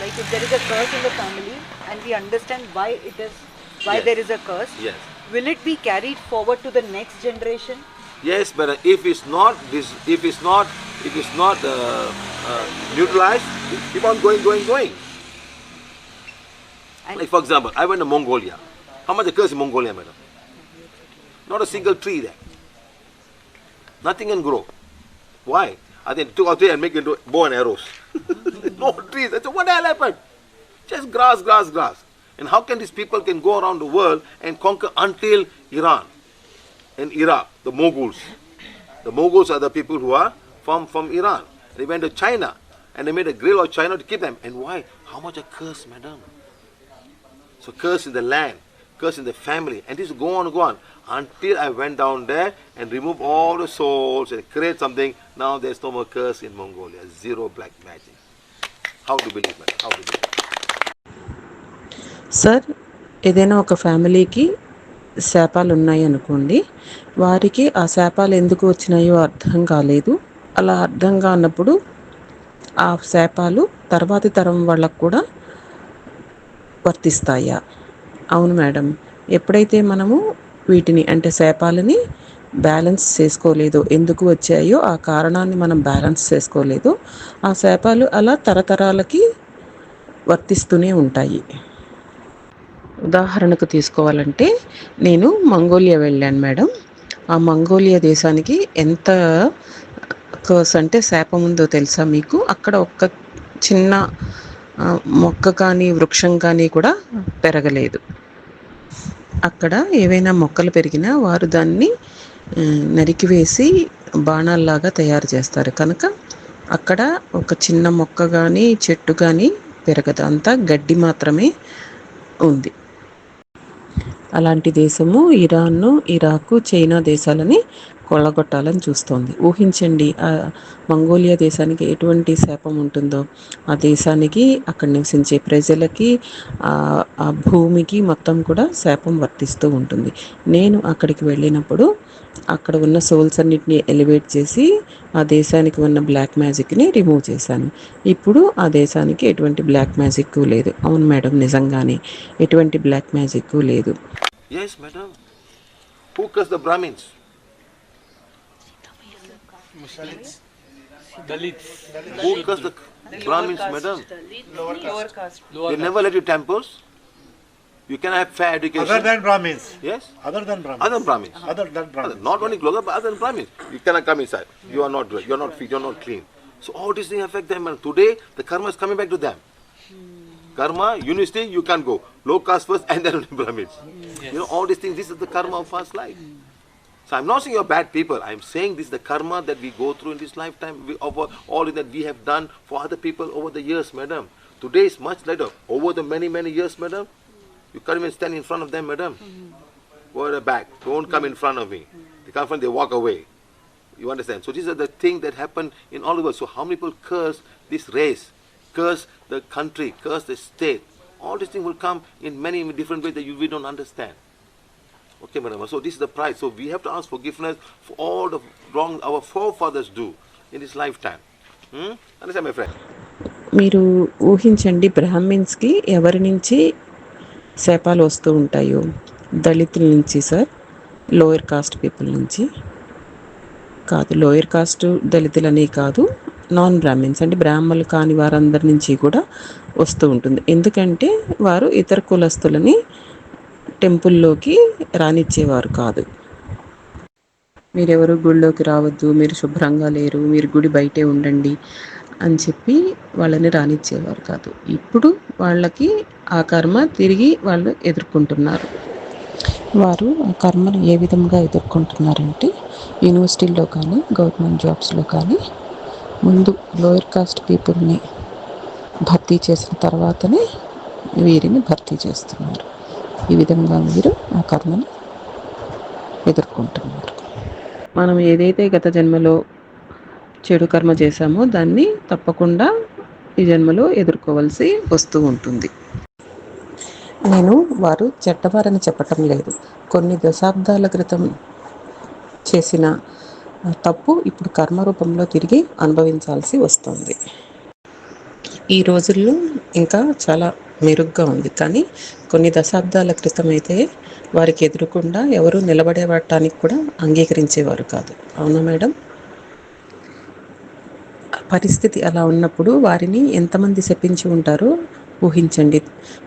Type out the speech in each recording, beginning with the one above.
like if there is a curse in the family and we understand why it is why Yes. there is a curse, Yes. will it be carried forward to the next generation? Yes, but if it's not this, if it's not, if it's not uh, uh, neutralized, it keep on going, going, going. And Like for example, I went to Mongolia. How much the curse in Mongolia, madam? Not a single tree there. Nothing can grow. Why? I think took out there and make it into bow and arrows. no trees. Happened? Just grass, grass, grass. And how can these people can go around the world and conquer until Iran and Iraq, the Moguls. The Moguls are the people who are from, from Iran. They went to China and they made a grill of China to keep them. And why? How much a curse, madam? So curse in the land, curse in the family, and this go on go on until I went down there and removed all the souls and create something. Now there's no more curse in Mongolia. Zero black magic. Sir ఏదైనా ఒక ఫ్యామిలీకి శాపాలు ఉన్నాయి అనుకోండి వారికి ఆ శాపాలు ఎందుకు వచ్చినాయో అర్థం కాలేదు. అలా అర్థం కానప్పుడు ఆ శాపాలు తర్వాతి తరం వాళ్ళకు కూడా వర్తిస్తాయా? అవును మేడం. ఎప్పుడైతే మనము వీటిని అంటే శాపాలని బ్యాలెన్స్ చేసుకోలేదు. ఎందుకు వచ్చాయో ఆ కారణాన్ని మనం బ్యాలెన్స్ చేసుకోలేదు. ఆ శాపాలు అలా తరతరాలకి వర్తిస్తూనే ఉంటాయి. ఉదాహరణకు తీసుకోవాలంటే నేను మంగోలియా వెళ్ళాను మేడం. ఆ మంగోలియా దేశానికి ఎంత కర్స్ అంటే శాపం ఉందో తెలుసా మీకు? అక్కడ ఒక్క చిన్న మొక్క కానీ వృక్షం కానీ కూడా పెరగలేదు. అక్కడ ఏవైనా మొక్కలు పెరిగినా వారు దాన్ని నరికివేసి బాణాల్లాగా తయారు చేస్తారు. కనుక అక్కడ ఒక చిన్న మొక్క కానీ చెట్టు కానీ పెరగదు. అంతా గడ్డి మాత్రమే ఉంది. అలాంటి దేశము ఇరాన్ను ఇరాకు చైనా దేశాలని కొల్లగొట్టాలని చూస్తోంది. ఊహించండి ఆ మంగోలియా దేశానికి ఎటువంటి శాపం ఉంటుందో ఆ దేశానికి అక్కడ నివసించే ప్రజలకి ఆ భూమికి మొత్తం కూడా శాపం వర్తిస్తూ ఉంటుంది. నేను అక్కడికి వెళ్ళినప్పుడు అక్కడ ఉన్న సోల్స్ అన్నిటిని ఎలివేట్ చేసి ఆ దేశానికి ఉన్న బ్లాక్ మ్యాజిక్ని రిమూవ్ చేశాను. ఇప్పుడు ఆ దేశానికి ఎటువంటి బ్లాక్ మ్యాజిక్ లేదు. అవును మేడం నిజంగానే ఎటువంటి బ్లాక్ మ్యాజిక్ లేదు. Yes madam Who cursed Brahmins? Dalits. Who cursed the Brahmins, madam? Lower caste. They never let you temples. You can have fair education. Other than Brahmins. yes. Other than Brahmins. Other than Brahmins. Uh-huh. Other than Brahmins. Not only Gloga, but other than Brahmins. You cannot come inside. You are not good. You are not fit. You are not clean. So all these things affect them. And today, the karma is coming back to them. Hmm. Karma, university, you can't go. Low caste first and then only Brahmins. You know, all these things, this is the karma of past life. Hmm. So I'm not saying you're bad people. I'm saying this is the karma that we go through in this lifetime, of all that we have done for other people over the years, madam. Today is much later. Over the many, many years, madam, you can't even stand in front of them, madam. Go at the back. Don't come in front of me. Mm-hmm. They come in front, they walk away. You understand? So these are the things that happen in all of us. So how many people curse this race, curse the country, curse the state? All these things will come in many different ways that you, we don't understand. Okay, madam. So this is the price. So we have to ask forgiveness for all the wrong our forefathers do in this lifetime. Hmm? Understand, my friend? మీరు ఊహించండి బ్రాహ్మిన్స్కి ఎవరి నుంచి శాపాలు వస్తూ ఉంటాయో దళితుల నుంచి sir lower cost people నుంచి కాదు లోయర్ కాస్ట్ దళితులనే కాదు నాన్ బ్రాహ్మిన్స్ అంటే బ్రాహ్మణులు కాని వారందరి నుంచి కూడా వస్తూ ఉంటుంది ఎందుకంటే వారు ఇతర కులస్తులని టెంపుల్లోకి రానిచ్చేవారు కాదు. మీరెవరు గుళ్ళోకి రావద్దు మీరు శుభ్రంగా లేరు మీరు గుడి బయటే ఉండండి అని చెప్పి వాళ్ళని రానిచ్చేవారు కాదు. ఇప్పుడు వాళ్ళకి ఆ కర్మ తిరిగి వాళ్ళు ఎదుర్కొంటున్నారు. వారు ఆ కర్మను ఏ విధంగా ఎదుర్కొంటున్నారంటే యూనివర్సిటీల్లో కానీ గవర్నమెంట్ జాబ్స్లో కానీ ముందు లోయర్ కాస్ట్ పీపుల్ని భర్తీ చేసిన తర్వాతనే వీరిని భర్తీ చేస్తున్నారు. ఈ విధంగా మీరు ఆ కర్మను ఎదుర్కొంటున్నారు. మనం ఏదైతే గత జన్మలో చెడు కర్మ చేశామో దాన్ని తప్పకుండా ఈ జన్మలో ఎదుర్కోవాల్సి వస్తూ ఉంటుంది. నేను వారు చెడ్డవారని చెప్పటం లేదు. కొన్ని దశాబ్దాల క్రితం చేసిన తప్పు ఇప్పుడు కర్మ రూపంలో తిరిగి అనుభవించాల్సి వస్తుంది. ఈ రోజుల్లో ఇంకా చాలా మెరుగ్గా ఉంది. కానీ కొన్ని దశాబ్దాల క్రితం అయితే వారికి ఎదురుకుండా ఎవరు నిలబడేవటానికి కూడా అంగీకరించేవారు కాదు. అవునా మేడం? పరిస్థితి అలా ఉన్నప్పుడు వారిని ఎంతమంది శపించి ఉంటారో ఊహించండి.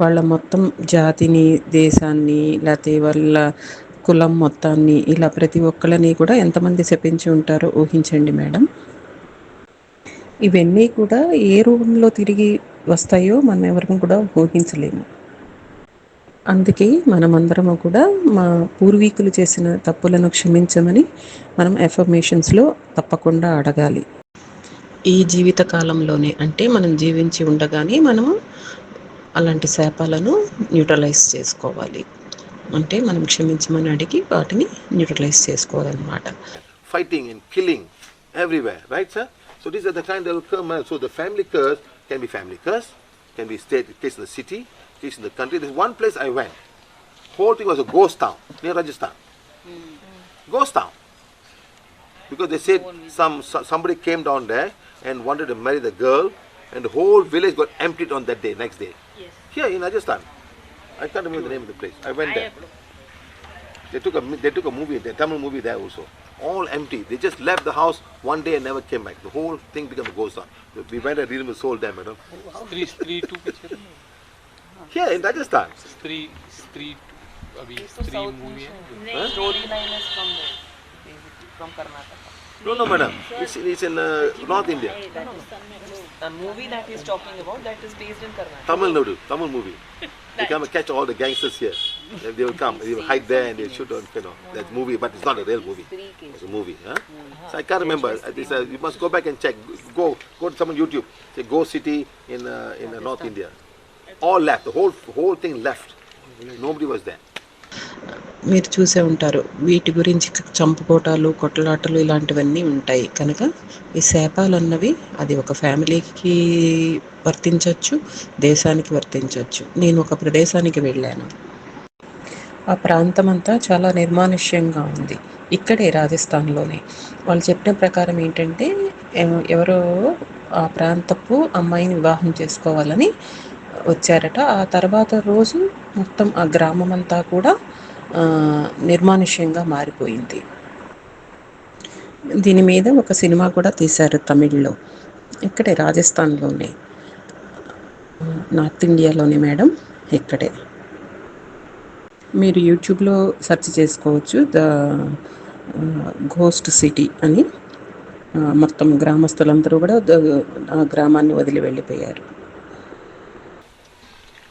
వాళ్ళ మొత్తం జాతిని దేశాన్ని లేకపోతే వాళ్ళ కులం మొత్తాన్ని ఇలా ప్రతి ఒక్కళ్ళని కూడా ఎంతమంది శపించి ఉంటారో ఊహించండి మేడం. ఇవన్నీ కూడా ఏ రూపంలో తిరిగి వస్తాయో మనం ఎవరిని కూడా ఊహించలేము. అందుకే మనమందరము కూడా మా పూర్వీకులు చేసిన తప్పులను క్షమించమని మనం ఎఫర్మేషన్స్లో తప్పకుండా అడగాలి. ఈ జీవిత కాలంలోనే అంటే మనం జీవించి ఉండగానే మనము అలాంటి శాపాలను న్యూట్రలైజ్ చేసుకోవాలి. అంటే మనం క్షమించమని అడిగి వాటిని న్యూట్రలైజ్ చేసుకోవాలన్నమాట. Fighting in killing everywhere right sir so this are the kind of so the family curse can be family curse, can be state case in the city, case in the country. There's one place I went. Whole thing was a ghost town near Rajasthan. Ghost town. Because they said some so- somebody came down there and wanted to marry the girl, and the whole village got emptied on that day, next day. Yes. Here in Rajasthan. I can't remember the name of the place. I went there. They took a they took a movie, a Tamil movie there also all empty. They just left the house one day and never came back. The whole thing became a ghost town. We went and really sold them, you know. Three, three, two picture. Yeah, in Rajasthan. Three, three, two. abhi, three movie. Huh? Storyline is from there, from Karnataka. No, no, madam. It's, it's in uh, North India. A movie that he's talking about that is based in Karnataka. Tamil Nadu, Tamil movie. They come and catch all the gangsters here. They will come, they will hide there and they shoot on, you know, that movie, but it's not a real movie. It's a movie, huh? So I can't remember. This, uh, you must go back and check. Go, go to some on YouTube. Say Go City in uh, in uh, North India. All left. The whole whole thing left. Nobody was there. మీరు చూసే ఉంటారు. వీటి గురించి చంపుకోటాలు కొట్లాటలు ఇలాంటివన్నీ ఉంటాయి. కనుక ఈ శాపాలు అన్నవి అది ఒక ఫ్యామిలీకి వర్తించవచ్చు దేశానికి వర్తించవచ్చు నేను ఒక ప్రదేశానికి వెళ్ళాను. ఆ ప్రాంతం అంతా చాలా నిర్మానుష్యంగా ఉంది. ఇక్కడే రాజస్థాన్లోనే. వాళ్ళు చెప్పిన ప్రకారం ఏంటంటే ఎవరో ఆ ప్రాంతపు అమ్మాయిని వివాహం చేసుకోవాలని వచ్చారట. ఆ తర్వాత రోజు మొత్తం ఆ గ్రామం అంతా కూడా నిర్మానుష్యంగా మారిపోయింది. దీని మీద ఒక సినిమా కూడా తీశారు తమిళ్ళో. ఇక్కడే రాజస్థాన్లోనే. నార్త్ ఇండియాలోనే మేడం ఇక్కడే. మీరు యూట్యూబ్లో సెర్చ్ చేసుకోవచ్చు. ద ఘోస్ట్ సిటీ అని. మొత్తం గ్రామస్తులందరూ కూడా ఆ గ్రామాన్ని వదిలి వెళ్ళిపోయారు.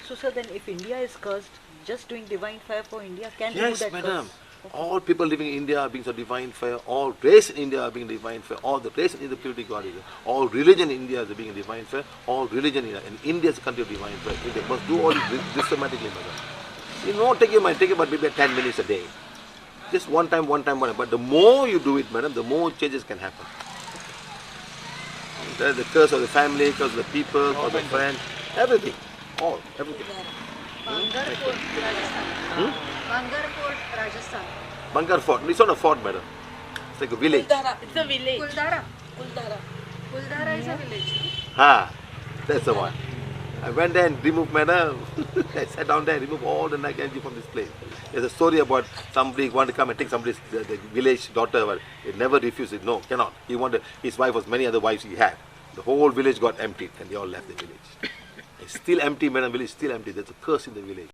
So, sir, then if India is cursed, just doing divine fire for India can remove Yes, that madam. curse. All people living in India are being so divine fire. All race in India are being divine fire. All the race in India purity God is. All religion in India is being divine fire. All religion in India. And India is a country of divine fire. India must do all this systematically, madam. You know, take it, might take about maybe 10 minutes a day. Just one time, one time, one time. But the more you do it, madam, the more changes can happen. The, the curse of the family, curse of the people, curse of the friend, everything. All, everything. Bangar Fort, Rajasthan. Hmm? Bangar Fort, Rajasthan. Bangar Fort. It's not a fort, madam. It's like a village. Kuldara, it's a village. Kuldara. Kuldara. Kuldara is a village. Ha, that's the one. I went there and removed madam. I sat down there and removed all the negative energy from this place. There's a story about somebody wanted to come and take somebody's the, the village daughter, but he never refused it. No, cannot. He wanted his wife was many other wives he had. The whole village got emptied and they all left the village. Still empty madam village still empty that's village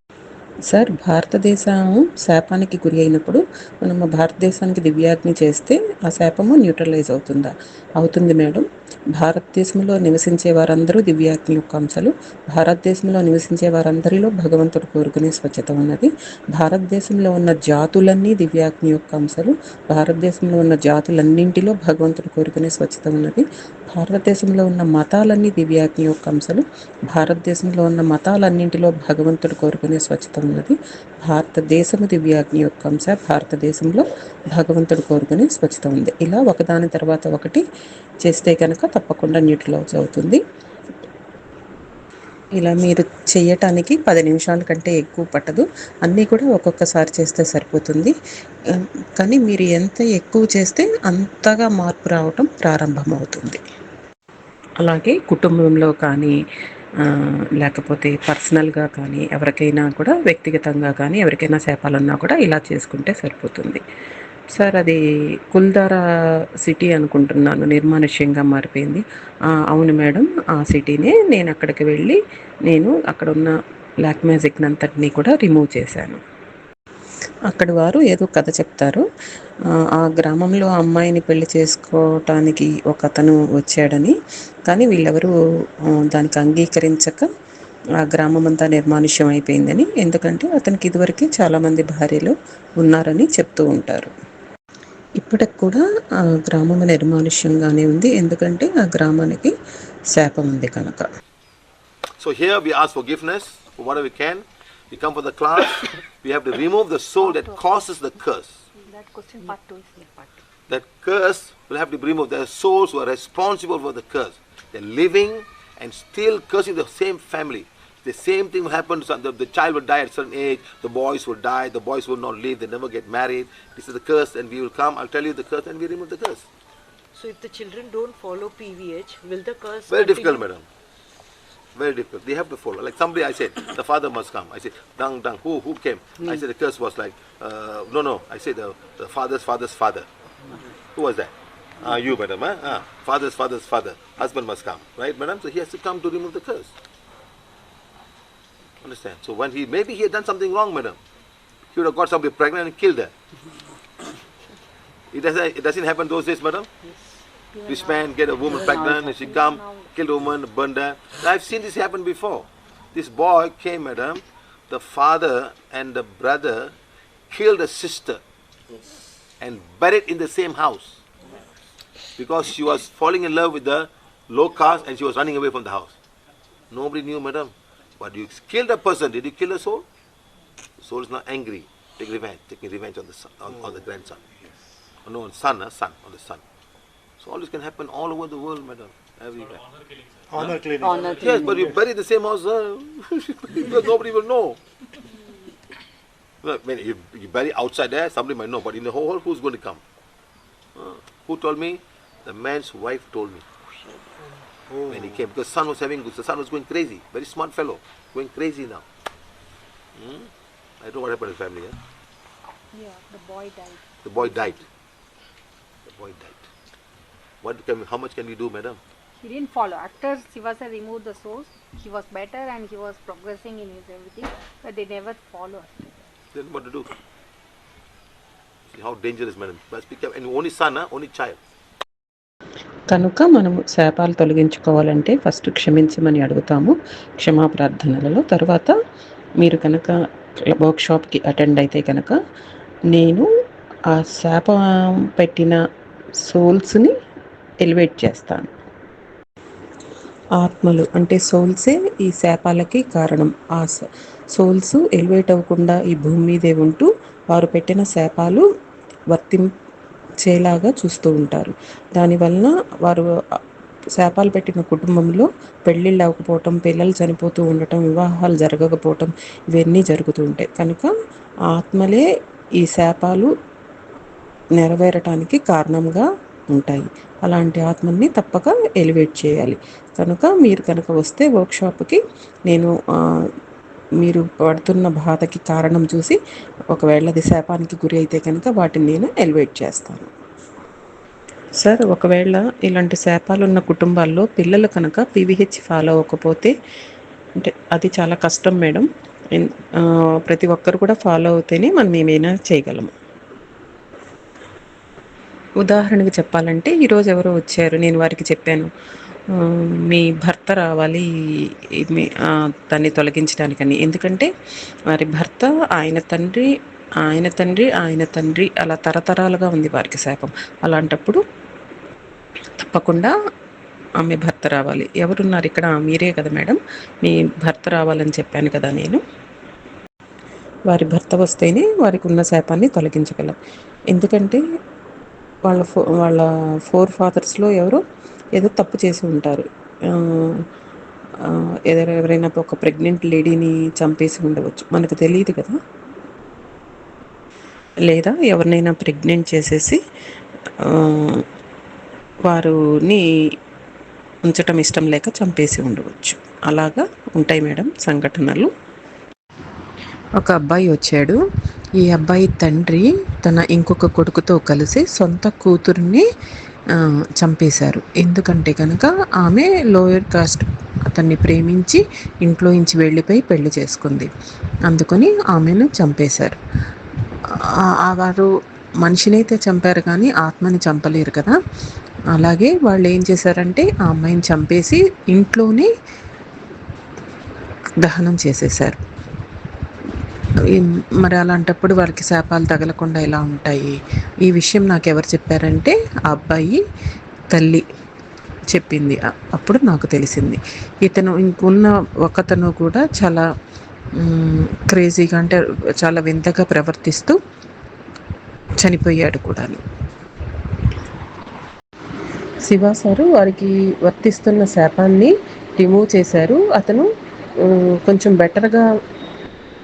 sir భారతదేశం శాపానికి గురి అయినప్పుడు మనం భారతదేశానికి దివ్యాగ్ని చేస్తే ఆ శాపము neutralise అవుతుందా? అవుతుంది మేడం భారతదేశంలో నివసించే వారందరూ దివ్యాగ్ని యొక్క అంశాలు భారతదేశంలో నివసించే వారందరిలో భగవంతుడు కోరుకునే స్వచ్ఛత ఉన్నది. భారతదేశంలో ఉన్న జాతులన్నీ దివ్యాగ్ని యొక్క అంశాలు భారతదేశంలో ఉన్న జాతులన్నింటిలో భగవంతుడు కోరుకునే స్వచ్ఛత ఉన్నది. భారతదేశంలో ఉన్న మతాలన్నీ దివ్యాగ్ని యొక్క అంశాలు భారతదేశంలో ఉన్న మతాలన్నింటిలో భగవంతుడు కోరుకునే స్వచ్ఛత ఉన్నది. భారతదేశము దివ్యాగ్ని యొక్క అంశ భారతదేశంలో భగవంతుడు కోరుకునే స్వచ్ఛత ఉంది. ఇలా ఒకదాని తర్వాత ఒకటి చేస్తే కనుక తప్పకుండా న్యూట్రలైజ్ అవుతుంది ఇలా మీరు చేయటానికి పది నిమిషాల కంటే ఎక్కువ పట్టదు. అన్నీ కూడా ఒక్కొక్కసారి చేస్తే సరిపోతుంది. కానీ మీరు ఎంత ఎక్కువ చేస్తే అంతగా మార్పు రావటం ప్రారంభమవుతుంది. అలాగే కుటుంబంలో కానీ లేకపోతే పర్సనల్గా కానీ ఎవరికైనా కూడా వ్యక్తిగతంగా కానీ ఎవరికైనా శాపాలన్నా కూడా ఇలా చేసుకుంటే సరిపోతుంది. సార్ అది కుల్దారా సిటీ అనుకుంటున్నాను నిర్మానుష్యంగా మారిపోయింది. అవును మేడం ఆ సిటీనే నేను అక్కడికి వెళ్ళి నేను అక్కడ ఉన్న బ్లాక్ మ్యాజిక్ అంతటినీ కూడా రిమూవ్ చేశాను. అక్కడి వారు ఏదో కథ చెప్తారు. ఆ, గ్రామంలో అమ్మాయిని పెళ్ళి చేసుకోవటానికి ఒక అతను వచ్చాడని. కానీ వీళ్ళెవరూ దానికి అంగీకరించక ఆ గ్రామం అంతా నిర్మానుష్యం అయిపోయిందని. ఎందుకంటే అతనికి ఇదివరకే చాలామంది భార్యలు ఉన్నారని చెప్తూ ఉంటారు. ఇప్పటికి కూడా ఆ గ్రామం నిర్మానుష్యంగానే ఉంది. ఎందుకంటే ఆ గ్రామానికి శాపం ఉంది కనుక. So here we as for for what we can. We come for the class. we have to remove the soul that causes the curse. That question part two is the part two. That curse will have to be removed. There are souls who are responsible for the curse. They're living and still cursing the same family. The same thing will happen. to The, the child will die at a certain age. The boys will die. The boys will not live. They never get married. This is the curse, and we will come. I'll tell you the curse, and we remove the curse. So if the children don't follow PVH, will the curse Very difficult, madam. Very difficult. They have to follow. Like somebody, I said, the father must come. I said, dang, dang, who, who came? I said the curse was like, uh, no, no. I said the, the father's father's father. Who was that? Ah, you, madam. Huh? Ah, father's father's father. Husband must come, right, madam? So he has to come to remove the curse. Understand? So when he, maybe he had done something wrong, madam. He would have got somebody pregnant and killed her. It doesn't, it doesn't happen those days, madam. This man get a woman pregnant and she come, kill a woman, burn her. I've seen this happen before. This boy came, madam, the father and the brother killed a sister and buried in the same house because she was falling in love with the low caste and she was running away from the house. Nobody knew, madam. But you killed a person. Did you kill a soul? The soul is not angry. Take revenge. Taking revenge on the son, on, on the grandson. No, on son, uh, son, on the son. So all this can happen all over the world, madam. Everywhere. Honor clinic. Honor killing. Yes, but you bury the same house, uh, because nobody will know. Well, I mean, you, you bury outside there, somebody might know, but in the whole, who's going to come? Uh, who told me? The man's wife told me when he came because son was having the son was going crazy. Very smart fellow, going crazy now. Hmm? I don't know what happened to the family. Huh? Yeah, the boy died. The boy died. The boy died. What can how much can we do, madam? He didn't follow. After Sivasa removed the source, he was better and he was progressing in his everything, but they never followed. Then what to do? See how dangerous, madam. Must. And only son, huh? only child. కనుక మనము శాపాలు తొలగించుకోవాలంటే first క్షమించమని అడుగుతాము క్షమాప్రార్థనలలో తర్వాత మీరు కనుక వర్క్షాప్కి attend అయితే కనుక నేను ఆ శాపం పెట్టిన సోల్స్ని ఎలివేట్ చేస్తాను ఆత్మలు అంటే సోల్సే ఈ శాపాలకి కారణం. ఆ సోల్స్ ఎలివేట్ అవ్వకుండా ఈ భూమి మీదే ఉంటూ వారు పెట్టిన శాపాలు వర్తించేలాగా చూస్తూ ఉంటారు. దానివలన వారు శాపాలు పెట్టిన కుటుంబంలో పెళ్ళిళ్ళు అవ్వకపోవటం పిల్లలు చనిపోతూ ఉండటం వివాహాలు జరగకపోవటం ఇవన్నీ జరుగుతూ ఉంటాయి. కనుక ఆత్మలే ఈ శాపాలు నెరవేరటానికి కారణంగా ఉంటాయి. అలాంటి ఆత్మని తప్పక ఎలివేట్ చేయాలి. కనుక మీరు కనుక వస్తే వర్క్షాప్కి నేను మీరు పడుతున్న బాధకి కారణం చూసి ఒకవేళ అది శాపానికి గురి అయితే కనుక వాటిని నేను ఎలివేట్ చేస్తాను. సార్ ఒకవేళ ఇలాంటి శాపాలు ఉన్న కుటుంబాల్లో పిల్లలు కనుక పీవీహెచ్ ఫాలో అవ్వకపోతే అంటే అది చాలా కష్టం మేడం. ప్రతి ఒక్కరు కూడా ఫాలో అవుతేనే మనం ఏమైనా చేయగలము ఉదాహరణకు చెప్పాలంటే ఈరోజు ఎవరో వచ్చారు నేను వారికి చెప్పాను మీ భర్త రావాలి మీ దాన్ని తొలగించడానికని. ఎందుకంటే వారి భర్త ఆయన తండ్రి ఆయన తండ్రి ఆయన తండ్రి అలా తరతరాలుగా ఉంది వారికి శాపం. అలాంటప్పుడు తప్పకుండా ఆమె భర్త రావాలి. ఎవరున్నారు ఇక్కడ? మీరే కదా మేడం. మీ భర్త రావాలని చెప్పాను కదా నేను. వారి భర్త వస్తేనే వారికి ఉన్న శాపాన్ని తొలగించగలం. ఎందుకంటే వాళ్ళ ఫో వాళ్ళ ఫోర్ ఫాదర్స్లో ఎవరు? ఏదో తప్పు చేసి ఉంటారు. ఏదైనా ఎవరైనా ఒక ప్రెగ్నెంట్ లేడీని చంపేసి ఉండవచ్చు. మనకు తెలియదు కదా? లేదా ఎవరినైనా ప్రెగ్నెంట్ చేసేసి వారిని ఉంచటం ఇష్టం లేక చంపేసి ఉండవచ్చు. అలాగా ఉంటాయి మేడం సంఘటనలు. ఒక అబ్బాయి వచ్చాడు. ఈ అబ్బాయి తండ్రి తన ఇంకొక కొడుకుతో కలిసి సొంత కూతుర్ని చంపేశారు. ఎందుకంటే కనుక ఆమె లోయర్ కాస్ట్ అతన్ని ప్రేమించి ఇంట్లో నుంచి వెళ్ళిపోయి పెళ్ళి చేసుకుంది. అందుకని ఆమెను చంపేశారు. ఆ- వారు మనిషినైతే చంపారు కానీ ఆత్మని చంపలేరు కదా. అలాగే వాళ్ళు ఏం చేశారంటే ఆ అమ్మాయిని చంపేసి ఇంట్లోనే దహనం చేసేశారు. మరి అలాంటప్పుడు వారికి శాపాలు తగలకుండా ఎలా ఉంటాయి? ఈ విషయం నాకు ఎవరు చెప్పారంటే ఆ అబ్బాయి తల్లి చెప్పింది. అప్పుడు నాకు తెలిసింది. ఇతను ఇంకున్న ఒకతను కూడా చాలా క్రేజీగా అంటే చాలా వింతగా ప్రవర్తిస్తూ చనిపోయాడు కూడా శివ సారు వారికి వర్తిస్తున్న శాపాన్ని రిమూవ్ చేశారు. అతను కొంచెం బెటర్గా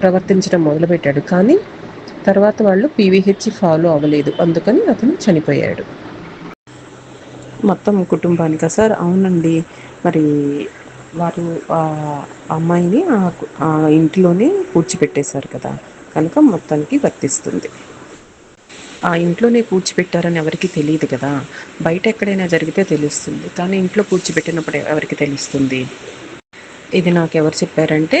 ప్రవర్తించడం మొదలుపెట్టాడు. కానీ తర్వాత వాళ్ళు పీవీహెచ్ ఫాలో అవ్వలేదు. అందుకని అతను చనిపోయాడు. మొత్తం కుటుంబానికా సార్? అవునండి. మరి వారు ఆ అమ్మాయిని ఆ ఇంట్లోనే పూడ్చిపెట్టేశారు కదా. కనుక మొత్తానికి వర్తిస్తుంది. ఆ ఇంట్లోనే పూడ్చిపెట్టారని ఎవరికి తెలియదు కదా. బయట ఎక్కడైనా జరిగితే తెలుస్తుంది. కానీ ఇంట్లో పూడ్చిపెట్టినప్పుడు ఎవరికి తెలుస్తుంది? ఇది నాకు ఎవరు చెప్పారంటే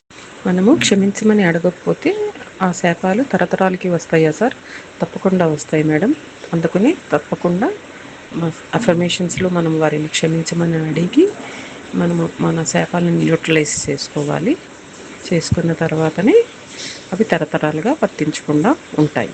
మనము క్షమించమని అడగకపోతే ఆ శాపాలు తరతరాలకి వస్తాయా సార్? తప్పకుండా వస్తాయి మేడం. అందుకని తప్పకుండా అఫర్మేషన్స్లో మనం వారిని క్షమించమని అడిగి మనము మన శాపాలను యూటిలైజ్ చేసుకోవాలి. చేసుకున్న తర్వాతనే అవి తరతరాలుగా వర్తించకుండా ఉంటాయి.